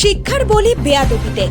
শিক্ষার বলি বেয়াদবিতে।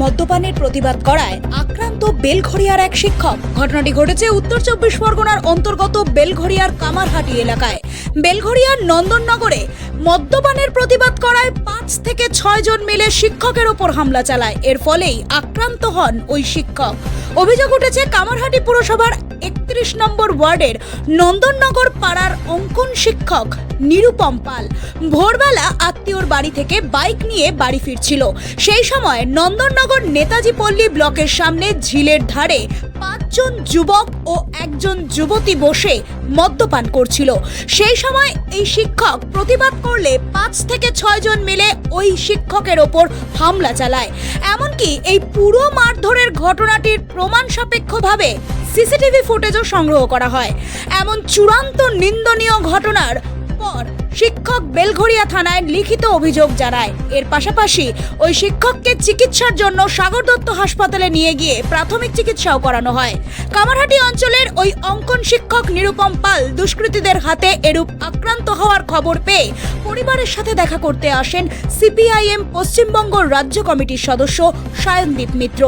মদ্যপানের প্রতিবাদ করায় আক্রান্ত বেলঘড়িয়ার এক শিক্ষক। ঘটনাটি ঘটেছে উত্তর চব্বিশ পরগনার অন্তর্গত বেলঘড়িয়ার কামারহাটি এলাকায়। বেলঘড়িয়ার নন্দননগরে মদ্যপানের প্রতিবাদ করায় পাঁচ থেকে ছয় জন মিলে শিক্ষকের ওপর হামলা চালায়। এর ফলেই আক্রান্ত হন ওই শিক্ষক। অভিযোগ উঠেছে কামারহাটি পুরসভার একত্রিশ নম্বর ওয়ার্ডের নন্দননগর পাড়ার অঙ্কন শিক্ষক নিরুপম পাল। ভোরবেলা আত্মীয়র বাড়ি থেকে বাইক নিয়ে বাড়ি ফিরছিল। সেই সময় নন্দননগর নেতাজি পল্লী ব্লকের সামনে ঝিলের ধারে পাঁচজন যুবক ও একজন যুবতী বসে মদ্যপান করছিল। সেই সময় এই শিক্ষক প্রতিবাদ করলে পাঁচ থেকে ছয় জন মিলে ওই শিক্ষকের ওপর হামলা চালায়। এমনকি এই পুরো মারধরের ঘটনাটির প্রমাণ সাপেক্ষভাবে সিসিটিভি ফুটেজও সংগ্রহ করা হয়। এমন চূড়ান্ত নিন্দনীয় ঘটনার পর শিক্ষক বেলঘড়িয়া থানায় লিখিত অভিযোগ জানায়। এর পাশাপাশি ওই শিক্ষককে চিকিৎসার জন্য সাগর দত্ত হাসপাতালে নিয়ে গিয়ে প্রাথমিক চিকিৎসাও করানো হয়। কামারহাটি অঞ্চলের ওই অঙ্কন শিক্ষক নিরুপম পাল দুষ্কৃতীদের হাতে এরূপ আক্রান্ত হওয়ার খবর পেয়ে পরিবারের সাথে দেখা করতে আসেন সিপিআইএম পশ্চিমবঙ্গ রাজ্য কমিটির সদস্য সায়নদীপ মিত্র।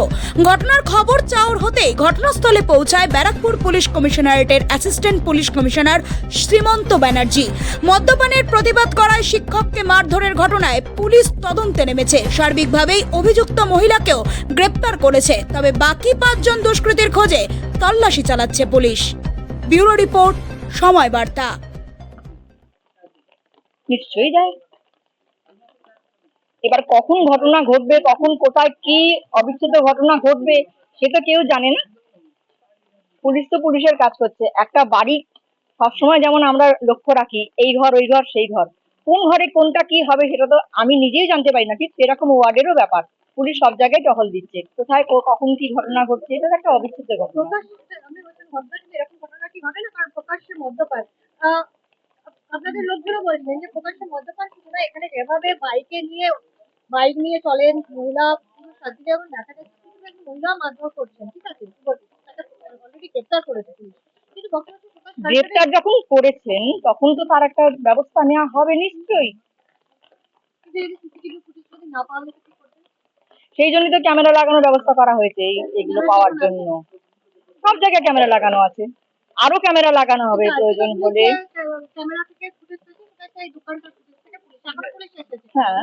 ঘটনার খবর চাওর হতেই ঘটনাস্থলে পৌঁছায় Barrackpore police কমিশনারেটের assistant police commissioner Shrimanta Banerjee. মদ্যপানের প্রতিবাদ করায় শিক্ষককে মারধরের ঘটনায় পুলিশ তদন্তে নেমেছে। সার্বিকভাবেই অভিযুক্ত মহিলাকেও গ্রেপ্তার করেছে, তবে বাকি পাঁচজন দুষ্কৃতীর খোঁজে তল্লাশি চালাচ্ছে পুলিশ। ব্যুরো রিপোর্ট, সময় বার্তা। নিশ্চয়ই যায়। এবার কখন ঘটনা ঘটবে, কখন, কোথায়, কি অবিচ্ছেদ্য ঘটনা ঘটবে, সে তো কেউ জানে না। পুলিশ তো পুলিশের কাজ করছে। একটা বাড়ি সবসময় যেমন আমরা লক্ষ্য রাখি, এই ঘর, ওই ঘর, সেই ঘর। কোন ঘরে কোনটা কি হবে সেটা তো আমি নিজেই জানতে পারি না, ঠিক সেরকম ওয়ার্ডেরও ব্যাপার। পুলিশ সব জায়গায় টহল দিচ্ছে। কোথায় কখন কি ঘটনা ঘটছে, এটা একটা অবিচ্ছেদ্য ঘটনা। আপনাদের লোকগুলো বলছেন যে প্রকাশ্যে মদ্যপান শুধু না, এখানে যেভাবে বাইকে নিয়ে, বাইক নিয়ে চলেন মহিলা সাথে যেমন দেখা যাচ্ছে মহিলা মারধর করছেন ঠিক আছে অলরেডি গ্রেপ্তার করেছে পুলিশ কিন্তু বক্তব্য হচ্ছে প্রকাশ গ্রেপ্তার যখন করেছেন তখন তো তার একটা ব্যবস্থা নেওয়া হবে নিশ্চয়ই সেই জন্যই তো ক্যামেরা লাগানোর ব্যবস্থা করা হয়েছে এই এগুলো পাওয়ার জন্য সব জায়গায় ক্যামেরা লাগানো আছে আরও ক্যামেরা লাগানো হবে প্রয়োজন হলে ক্যামেরা থেকে হ্যাঁ।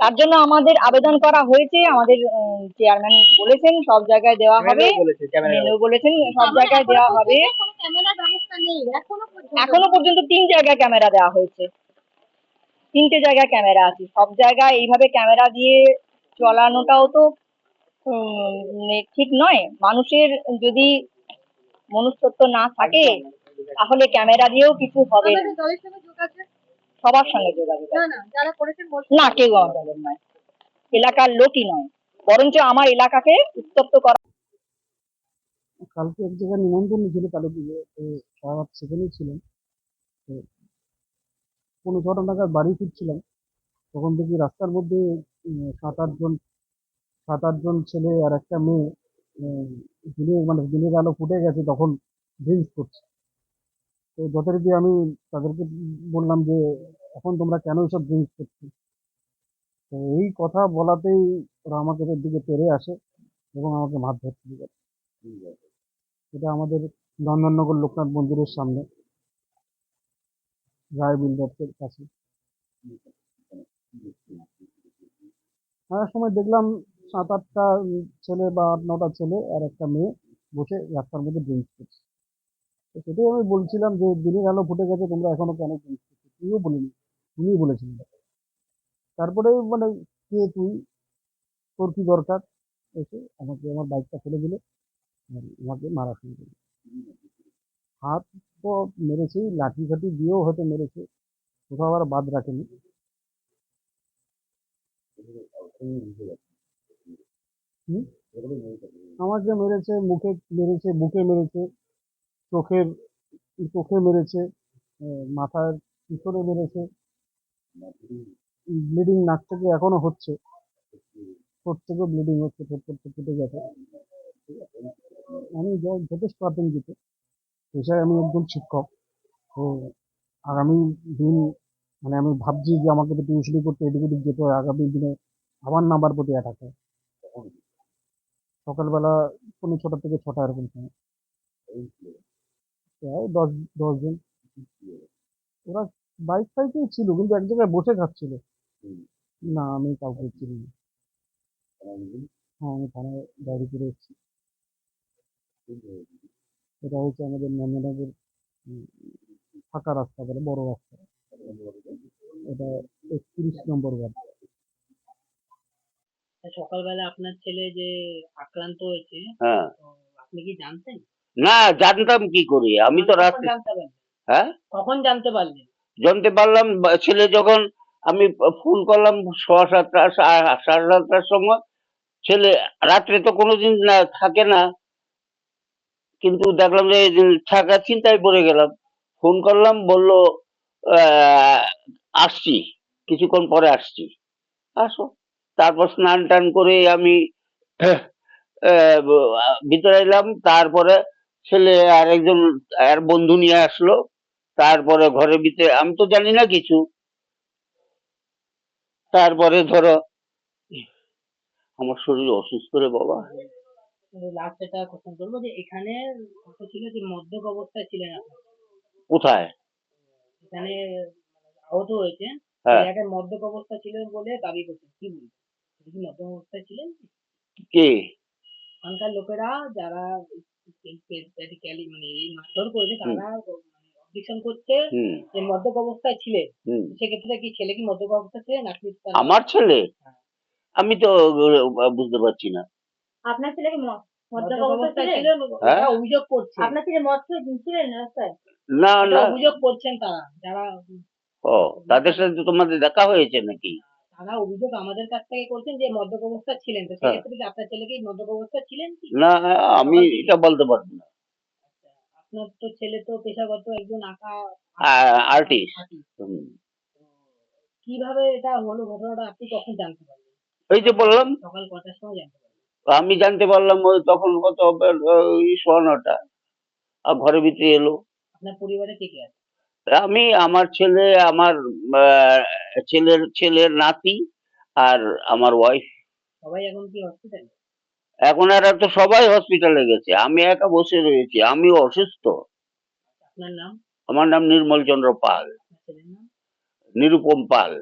তার জন্য আমাদের আবেদন করা হয়েছে আমাদের চেয়ারম্যান বলেছেন সব জায়গায় দেওয়া হবে। বলেছেন সব জায়গায় দেওয়া হবে। কোনো ক্যামেরা ব্যবস্থা নেই এখনও পর্যন্ত। তিন জায়গায় ক্যামেরা দেওয়া হয়েছে। তিনটে জায়গায় ক্যামেরা আছে। সব জায়গায় এইভাবে ক্যামেরা দিয়ে চলানোটাও তো ঠিক নয়। মানুষের যদি মনুষ্যত্ব না থাকে তাহলে ক্যামেরা দিয়েও কিছু হবে না সবার সঙ্গে যোগাযোগ না না যারা করেছেন বলছেন না কেউ আমার দলের নয়। এলাকার লোকই নয়। বরঞ্চ আমার এলাকাকে উত্তপ্ত করা। কালকে এক জায়গায় নিমন্ত্রণ ছিল সারা ছিলেন। পনেরো ছটা নাগাদ বাড়ি ফিরছিলাম। তখন দেখি রাস্তার মধ্যে সাত আটজন সাত আটজন ছেলে আর একটা মেয়ে দিনের মানে দিনের আলো ফুটে গেছে তখন ড্রিঙ্কস করছে। তো যথারীতি আমি তাদেরকে বললাম যে, এখন তোমরা কেন এসব ড্রিঙ্কস করছ? তো এই কথা বলাতেই ওরা আমাকে দিকে তেড়ে আসে এবং আমাকে মারধর শুরু করে। এটা আমাদের নন্দননগর লোকনাথ মন্দিরের সামনে। রায় বিল্ডার্সের কাছে। আসার সময় দেখলাম সাত আটটা ছেলে বা আট নটা ছেলে আর একটা মেয়ে বসে রাস্তার মধ্যে ড্রিঙ্কস করছে। সেটাই আমি বলছিলাম যে দিনের আলো ফুটে গেছে, তোমরা এখনও কেন তুইও বলিনি উনিই বলেছিলেন তারপরে মানে কে তুই, তোর কি দরকার? এসে আমাকে, আমার বাইকটা ফেলে দিলে আমাকে মারা শুরু করল। হাত তো মেরেছেই, লাঠি ফাঠি দিয়েও হয়তো মেরেছে, কোথাও আবার বাদ রাখেনি। আমাকে মেরেছে, মুখে মেরেছে, বুকে মেরেছে চোখের, চোখে মেরেছে মাথার পিছনে মেরেছে ব্লিডিং নাক থেকে এখনও হচ্ছে। ঠোঁট থেকেও ব্লিডিং হচ্ছে, ঠোঁট ঠোঁট কেটে গেছে। আমি যথেষ্ট আতঙ্কিত। পেশায় আমি একজন শিক্ষক। তো আগামী দিন মানে আমি ভাবছি যে আমাকে তো টিউশনি করতে এদিক ওদিক যেতে হয়। আগামী দিনে আমার নাম্বার প্রতি অ্যাটাক হয়। সকালবেলা পৌনে ছটা থেকে ছটা এরকম সময়। প্রায় দশ দশ জন ওরা বাইক ফাইকেই ছিল কিন্তু এক জায়গায় বসে খাচ্ছিল। না আমি কাউকে চিনি না। হ্যাঁ আমি থানায় ডায়েরি করে এসেছি। এটা হচ্ছে আমাদের নন্দনগর ফাঁকা রাস্তা বলে বড় রাস্তা। এটা একত্রিশ নম্বর ওয়ার্ড। সকালবেলা আপনার ছেলে যে আক্রান্ত হয়েছে হ্যাঁ। আপনি কি জানতেন? না জানতাম কি করে? আমি তো রাত্রে হ্যাঁ? কখন জানতে পারলেন জানতে পারলাম ছেলে যখন আমি ফোন করলাম সোয়া সাতটা সাড়ে সাতটার সময় ছেলে রাত্রে তো কোনোদিন না থাকে না। কিন্তু দেখলাম যে থাকা চিন্তায় পড়ে গেলাম। ফোন করলাম বলল আহ, আসছি। কিছুক্ষণ পরে আসছি। আসো। তারপর স্নান টান করে আমি আহ, ভিতরে এলাম। তারপরে ছেলে আর একজন আর বন্ধু নিয়ে আসলো। তারপরে ঘরের ভিতরে আমি তো জানি না কিছু। তারপরে ধরো আমার শরীর অসুস্থ রে বাবা। লাস্ট এটা কোশ্চেন করব যে এখানে কথা ছিল যে মদ্যপ অবস্থায় ছিলেন কোথায়? এখানে আহত হয়েছে। হ্যাঁ। মদ্যপ অবস্থা ছিলেন বলে দাবি করছেন কি বলবেন আপনি কি মদ্যপ অবস্থায় ছিলেন? কে? ওখানকার লোকেরা যারা মানে এই মারধর করেছে তারা অবজেকশন করছে যে মদ্যপ অবস্থায় ছিলেন সেক্ষেত্রে কি ছেলে কি মদ্যপ অবস্থায় ছিলেন নাকি আমার ছেলে? আমি তো বুঝতে পারছি না। আপনার ছেলে কি মদ্যপ অবস্থায় ছিলেন হ্যাঁ? অভিযোগ করছে। আপনার ছেলে মদ খেয়ে ছিলেন রাস্তায়? না না। অভিযোগ করছেন তারা যারা ও তাদের সাথে তো তোমাদের দেখা হয়েছে নাকি? তারা অভিযোগ আমাদের কাছ থেকে করছেন যে মদ্যপ অবস্থা ছিলেন তো হ্যাঁ। সেক্ষেত্রে কি আপনার ছেলে কি মদ্যপ অবস্থা ছিলেন কি? না আমি এটা বলতে পারব না। আপনার তো ছেলে তো পেশাগত একজন আঁকা আর্টিস্ট কীভাবে এটা হলো ঘটনাটা আপনি কখন জানতে পারলেন? এই যে বললাম। সকাল কটার সময় জানতে পারলেন? আমি জানতে পারলাম তখন কত ওই সোয়া নটা আর ঘরের ভিতরে এলো। আপনার পরিবারে কে কে আছে? আমি আমার ছেলে আমার ছেলের ছেলের নাতি আর আমার ওয়াইফ সবাই এখন কি হসপিটালে এখন আর তো সবাই হসপিটালে গেছে। আমি একা বসে রয়েছি আমি অসুস্থ। আপনার নাম? আমার নাম নির্মল চন্দ্র পাল। নাম? নিরুপম পাল।